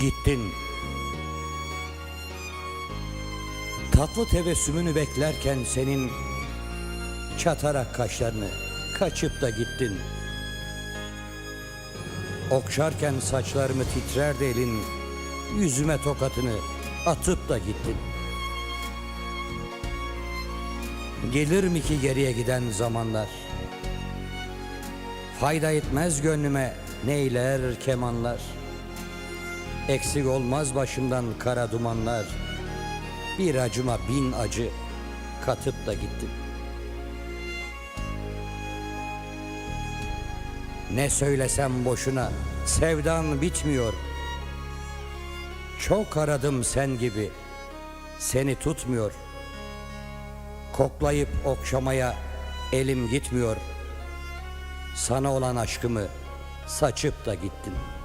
gittin. Tatlı tebessümünü beklerken senin çatarak kaşlarını kaçıp da gittin. Okşarken saçlarımı titrerdi elin, yüzüme tokatını atıp da gittin. Gelir mi ki geriye giden zamanlar? Fayda etmez gönlüme neyler kemanlar. Eksik olmaz başımdan kara dumanlar. Bir acıma bin acı katıp da gittin. Ne söylesem boşuna sevdan bitmiyor. Çok aradım sen gibi seni tutmuyor. Koklayıp okşamaya elim gitmiyor. Sana olan aşkımı saçıp da gittin.''